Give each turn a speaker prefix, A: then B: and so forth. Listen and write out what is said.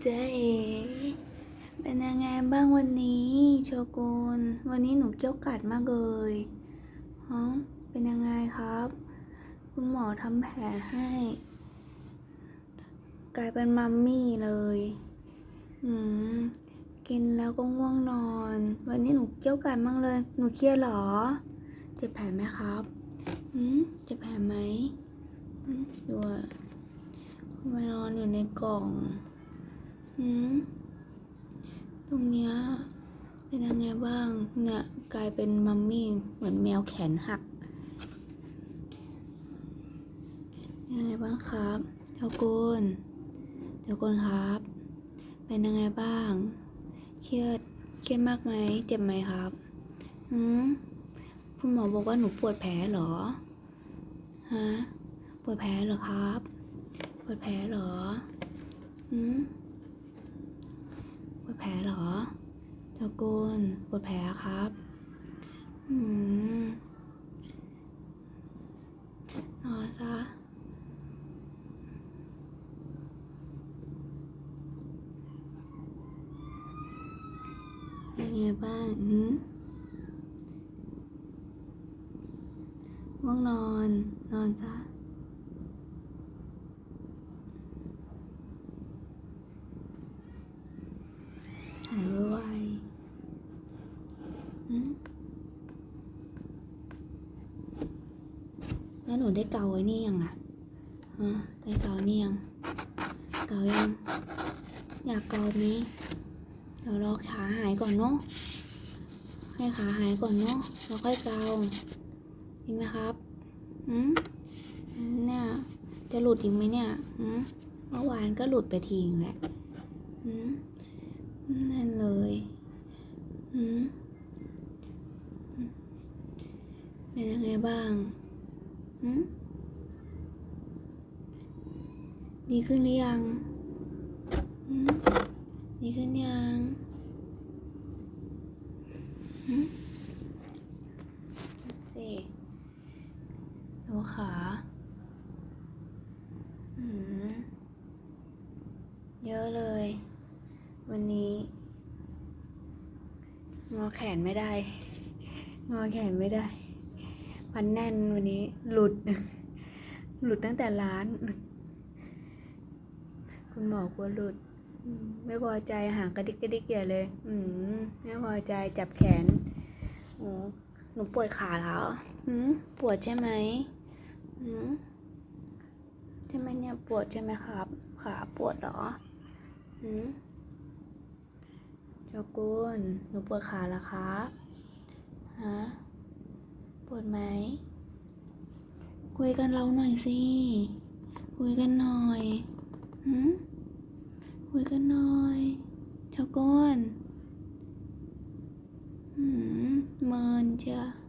A: เจ๊เอเป็นยังไงบ้างวันนี้โชกุนวันนี้หนูเกี้ยวกาดมากเลยฮะเป็นยังไงครับ คุณหมอทำแผลให้ กลายเป็นมัมมี่เลยอืมกินแล้วก็ง่วงนอน วันนี้หนูเกี้ยวกาดมากเลย หนูเครียดหรอ เจ็บแผลไหมครับอืมเจ็บแผลไหมอืมดูอะมานอนอยู่ใน กล่องอืมตรงเนี้ยเป็นยังไงบ้างเนี่ยกลายเป็นมัมมี่เหมือนแมวแขนหักเป็นยังไงบ้างครับเจ้ากุนเจ้ากุนครับ เป็นยังไงบ้าง เครียด เครียดมากไหม เจ็บไหมครับ อืมคุณหมอบอกว่าหนูปวดแผลเหรอ ฮะ ปวดแผลเหรอครับ ปวดแผลเหรอ อืมปวดแผลเหรอเจ้ากุนปวดแผลครับ อืมนอนซะเป็นไงบ้างหืมง่วงนอน นอนซะ หายไวๆหืม แล้วหนูได้เกาไว้นี่ยังอะฮะได้เกานี่ยัง เกายัง อยากเกาไหมเดี๋ยวรอขาหายก่อนเนาะ ให้ขาหายก่อนเนาะ แล้วค่อยเกาเห็นไหมครับอืมเนี่ยจะหลุดอีกไหมเนี่ยอืมเมื่อวานก็หลุดไปทีนึงแหละอืมนั่นเลยอืม เป็นยังไงบ้างอืมดีขึ้นหรือยังอืมดีขึ้นยังหืมสิดูขาอืมเยอะเลย วันนี้งอแขนไม่ได้ งอแขนไม่ได้ พันแน่นวันนี้หลุด หลุดตั้งแต่ร้าน คุณหมอกลัวหลุด ไม่พอใจหางกระดิกกระดิกใหญ่เลย อืมไม่พอใจจับแขนโอ้หนูปวดขาแล้วอืมปวดใช่ไหมอืมใช่ไหมเนี่ยปวดใช่ไหมครับ ขาปวดเหรออืมเจ้ากุนหนูปวดขาแล้วครับฮะ ปวดไหม คุยกันเราหน่อยสิ คุยกันหน่อยหืมคุยกันหน่อยชาวก้อนหืมเมินเชียว